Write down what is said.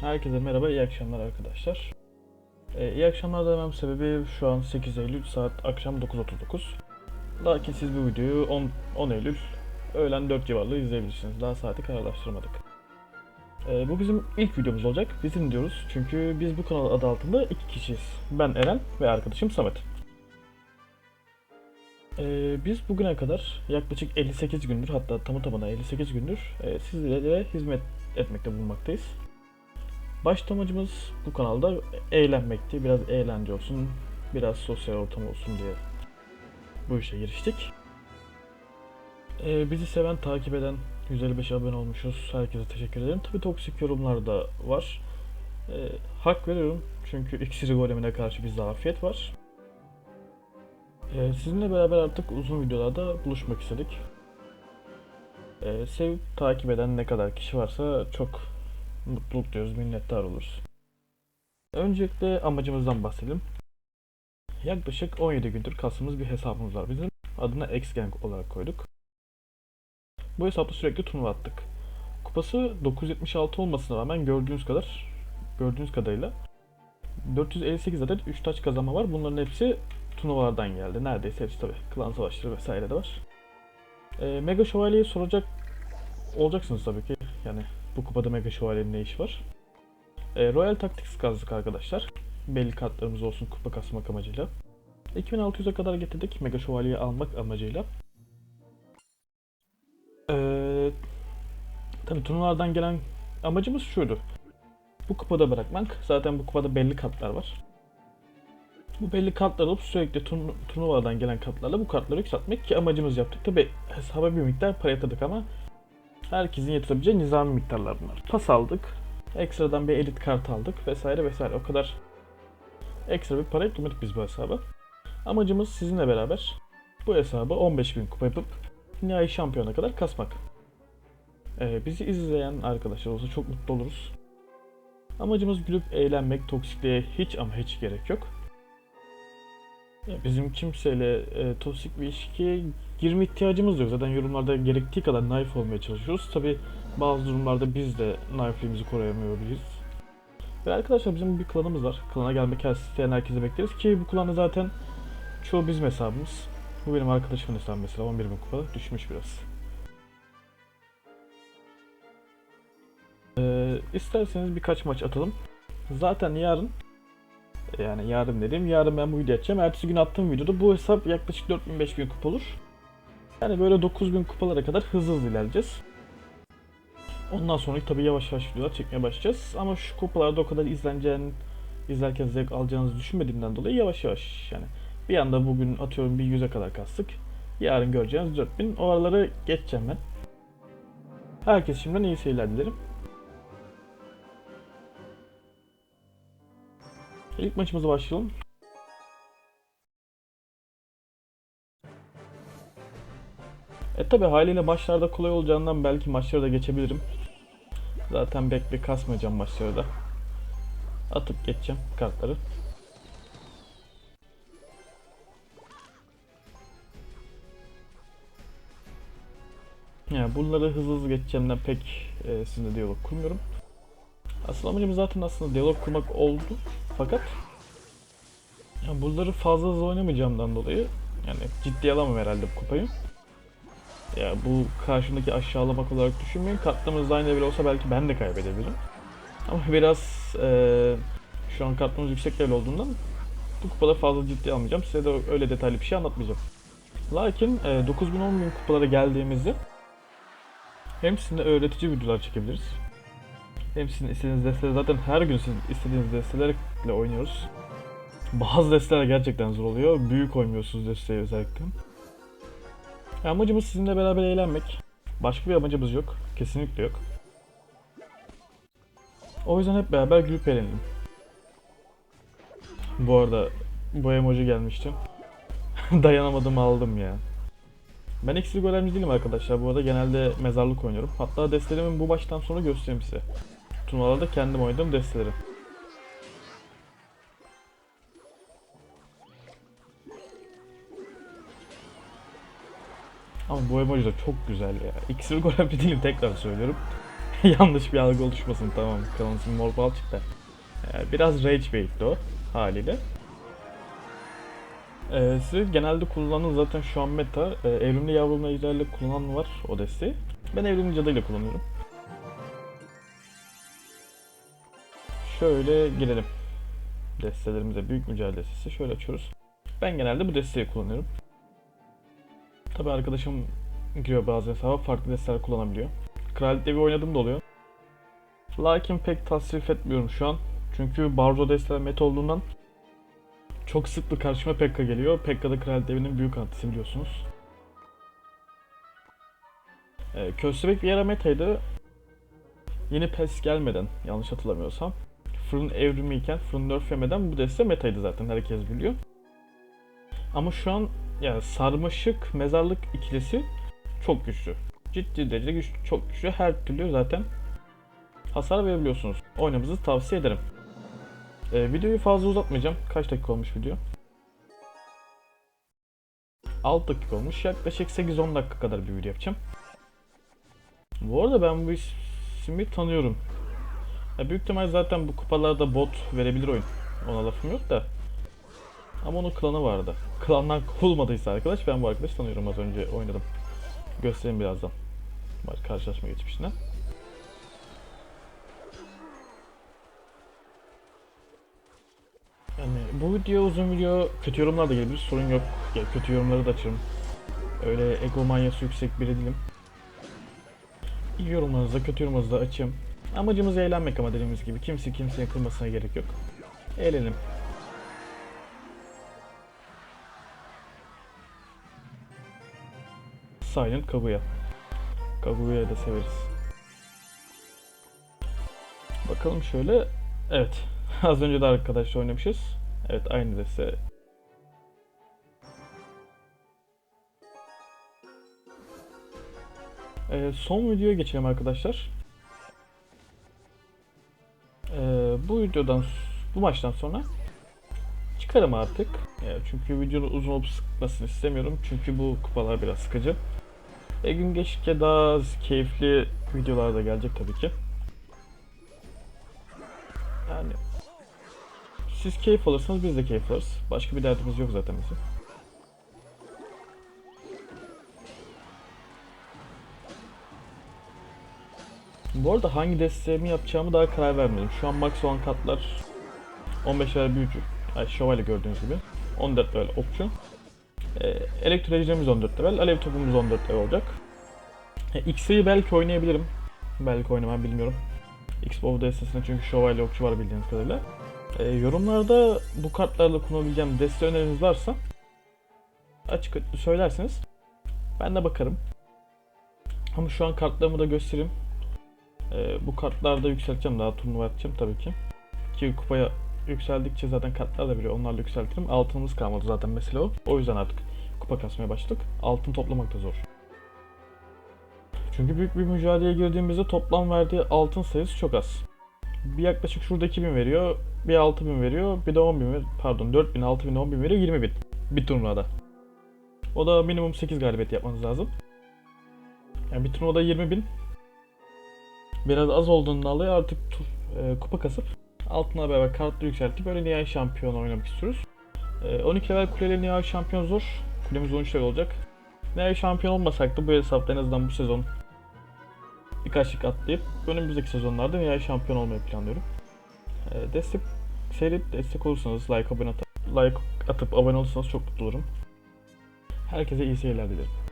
Herkese merhaba, iyi akşamlar arkadaşlar. Ee, iyi akşamlar demem sebebi şu an 8 Eylül saat akşam 9.39. Lakin siz bu videoyu 10, 10 Eylül öğlen 4 civarında izleyebilirsiniz. Daha saati kararlaştırmadık. Ee, bu bizim ilk videomuz olacak. Bizim diyoruz çünkü biz bu kanal adı altında iki kişiyiz. Ben Eren ve arkadaşım Samet. Ee, biz bugüne kadar yaklaşık 58 gündür hatta tamı tamına 58 gündür e, sizlere hizmet etmekte bulunmaktayız. Başta amacımız bu kanalda eğlenmekti. Biraz eğlence olsun, biraz sosyal ortam olsun diye bu işe giriştik. Ee, bizi seven, takip eden 155 abone olmuşuz. Herkese teşekkür ederim. Tabii toksik yorumlar da var. Ee, hak veriyorum çünkü iksiri golemine karşı bir zafiyet var. Ee, sizinle beraber artık uzun videolarda buluşmak istedik. Ee, sevip takip eden ne kadar kişi varsa çok mutluluk duyuyoruz, minnettar oluruz. Öncelikle amacımızdan bahsedelim. Yaklaşık 17 gündür kastığımız bir hesabımız var bizim. Adına X-Gang olarak koyduk. Bu hesapta sürekli turnuva attık. Kupası 976 olmasına rağmen gördüğünüz kadar gördüğünüz kadarıyla 458 adet 3 taç kazanma var. Bunların hepsi turnuvalardan geldi. Neredeyse hepsi tabi. Klan savaşları vesaire de var. Ee, Mega Şövalye'yi soracak olacaksınız tabii ki. Yani bu kupada Mega Şövalye'nin ne işi var? Ee, Royal Tactics kazdık arkadaşlar. Belli kartlarımız olsun kupa kasmak amacıyla. 2600'e kadar getirdik Mega Şövalye'yi almak amacıyla. Ee, tabii turnuvalardan gelen amacımız şuydu. Bu kupada bırakmak. Zaten bu kupada belli kartlar var. Bu belli kartları alıp sürekli turnu- turnuvadan gelen kartlarla bu kartları yükseltmek ki amacımız yaptık. Tabi hesaba bir miktar para yatırdık ama herkesin yatırabileceği nizami miktarlar bunlar. Pas aldık. Ekstradan bir elit kart aldık vesaire vesaire. O kadar ekstra bir para yatırmadık biz bu hesaba. Amacımız sizinle beraber bu hesabı 15.000 kupa yapıp nihai şampiyona kadar kasmak. Ee, bizi izleyen arkadaşlar olsa çok mutlu oluruz. Amacımız gülüp eğlenmek, toksikliğe hiç ama hiç gerek yok. Bizim kimseyle e, toksik bir ilişkiye girme ihtiyacımız yok. Zaten yorumlarda gerektiği kadar naif olmaya çalışıyoruz. Tabi bazı durumlarda biz de naifliğimizi koruyamıyoruz. Ve arkadaşlar bizim bir klanımız var. Klana gelmek isteyen herkese bekleriz ki bu klanda zaten çoğu bizim hesabımız. Bu benim arkadaşımın hesabı mesela 11 bin kupa düşmüş biraz. Ee, isterseniz birkaç maç atalım. Zaten yarın yani yarın dedim. Yarın ben bu video atacağım. Ertesi gün attığım videoda bu hesap yaklaşık 4000-5000 kupa olur. Yani böyle 9000 kupalara kadar hızlı hızlı ilerleyeceğiz. Ondan sonra tabii yavaş yavaş videolar çekmeye başlayacağız. Ama şu kupalarda o kadar izleneceğini, izlerken zevk alacağınızı düşünmediğimden dolayı yavaş yavaş yani. Bir anda bugün atıyorum bir 100'e kadar kastık. Yarın göreceğiniz 4000. O araları geçeceğim ben. Herkes şimdiden iyi seyirler dilerim. İlk maçımıza başlayalım. E tabi haliyle başlarda kolay olacağından belki maçları da geçebilirim. Zaten bek kasmayacağım maçları da. Atıp geçeceğim kartları. Yani bunları hızlı hızlı geçeceğimden pek e, sizinle diyalog kurmuyorum. Asıl amacımız zaten aslında diyalog kurmak oldu. Fakat ya bunları fazla hızlı oynamayacağımdan dolayı yani ciddiye alamam herhalde bu kupayı. Ya bu karşımdaki aşağılamak olarak düşünmeyin. Kartlarımız aynı bile olsa belki ben de kaybedebilirim. Ama biraz eee, şu an kartlarımız yüksek level olduğundan bu kupada fazla ciddiye almayacağım. Size de öyle detaylı bir şey anlatmayacağım. Lakin e, 9000 10000 kupalara geldiğimizde hem sizinle öğretici videolar çekebiliriz. Hem sizin istediğiniz desteleri zaten her gün sizin istediğiniz destelerle oynuyoruz. Bazı desteler gerçekten zor oluyor. Büyük oynuyorsunuz desteği özellikle. Amacımız sizinle beraber eğlenmek. Başka bir amacımız yok. Kesinlikle yok. O yüzden hep beraber gülüp eğlenelim. Bu arada bu emoji gelmişti. Dayanamadım aldım ya. Ben iksir golemci değilim arkadaşlar. Bu arada genelde mezarlık oynuyorum. Hatta destelerimi bu baştan sonra göstereyim size. Turnuvalarda kendim oynadığım desteleri. Ama bu emoji de çok güzel ya. İksir golemci değilim tekrar söylüyorum. Yanlış bir algı oluşmasın tamam. Kanalın ismi Mor Balçık da. Ee, biraz rage bait'ti o haliyle. Ee, siz genelde kullanılan zaten şu an meta. E, evrimli yavrulma ejderle kullanan var o desteği. Ben evrimli cadıyla kullanıyorum. Şöyle girelim. Destelerimize büyük mücadele destesi. Şöyle açıyoruz. Ben genelde bu desteği kullanıyorum. Tabi arkadaşım giriyor bazı hesaba farklı desteler kullanabiliyor. Kraliyet evi oynadığım da oluyor. Lakin pek tasvip etmiyorum şu an. Çünkü Barzo desteler meta olduğundan çok sıklı karşıma Pekka geliyor. Pekka da Kraliyet evinin büyük antisi biliyorsunuz. Ee, Köstebek bir ara metaydı. Yeni PES gelmeden yanlış hatırlamıyorsam. Fırın evrimiyken, fırın nerf yemeden bu deste metaydı zaten herkes biliyor. Ama şu an yani sarmaşık mezarlık ikilisi çok güçlü. Ciddi derecede güçlü, çok güçlü. Her türlü zaten hasar verebiliyorsunuz. Oynamanızı tavsiye ederim. Ee, videoyu fazla uzatmayacağım. Kaç dakika olmuş video? 6 dakika olmuş. Yaklaşık 8-10 dakika kadar bir video yapacağım. Bu arada ben bu ismi tanıyorum. Ya büyük ihtimal zaten bu kupalarda bot verebilir oyun. Ona lafım yok da. Ama onun klanı vardı. Klandan kovulmadıysa arkadaş ben bu arkadaşı tanıyorum az önce oynadım. Göstereyim birazdan. Var karşılaşma geçmişinden. Yani bu video uzun video kötü yorumlar da gelebilir sorun yok. Ya, kötü yorumları da açarım. Öyle egomanyası yüksek biri değilim. İyi yorumlarınızı da kötü yorumlarınızı da açayım. Amacımız eğlenmek ama dediğimiz gibi kimse kimseye kırmasına gerek yok. Eğlenelim. Silent Kaguya. Kaguya'yı da severiz. Bakalım şöyle. Evet. Az önce de arkadaşla oynamışız. Evet aynı deste. Ee, son videoya geçelim arkadaşlar. Bu videodan bu maçtan sonra çıkarım artık. Ee, çünkü videonun uzun olup sıkmasını istemiyorum. Çünkü bu kupalar biraz sıkıcı. E gün geçtikçe daha keyifli videolar da gelecek tabii ki. Yani siz keyif alırsanız biz de keyif alırız. Başka bir derdimiz yok zaten bizim. Bu arada hangi desteğimi yapacağımı daha karar vermedim. Şu an max olan katlar 15 level büyücü. Ay şövalye gördüğünüz gibi. 14 level okçu. Ee, elektrolojimiz 14 level. Alev topumuz 14 level olacak. E, X'i belki oynayabilirim. Belki oynamam bilmiyorum. Xbox destesinde çünkü şövalye okçu var bildiğiniz kadarıyla. Ee, yorumlarda bu kartlarla kullanabileceğim deste öneriniz varsa açık söylerseniz ben de bakarım. Ama şu an kartlarımı da göstereyim. Ee, bu kartlarda yükselteceğim daha turnuva atacağım tabii ki. Ki kupaya yükseldikçe zaten kartlar da biliyor onlarla yükseltirim. Altınımız kalmadı zaten mesela o. O yüzden artık kupa kasmaya başladık. Altın toplamak da zor. Çünkü büyük bir mücadeleye girdiğimizde toplam verdiği altın sayısı çok az. Bir yaklaşık şurada 2000 veriyor, bir 6000 veriyor, bir de 10000 ver pardon 4000, 6000, 10000 veriyor 20000 bir turnuvada. O da minimum 8 galibiyet yapmanız lazım. Yani bir turnuvada 20000 biraz az olduğundan dolayı artık e, kupa kasıp altına beraber kartları yükseltip böyle nihai şampiyon oynamak istiyoruz. E, 12 level kuleyle nihai şampiyon zor. Kulemiz 13 level olacak. Nihai şampiyon olmasak da bu hesapta en azından bu sezon birkaç lig atlayıp önümüzdeki sezonlarda nihai şampiyon olmayı planlıyorum. E, destek seri destek olursanız like abone atıp, like atıp abone olursanız çok mutlu olurum. Herkese iyi seyirler dilerim.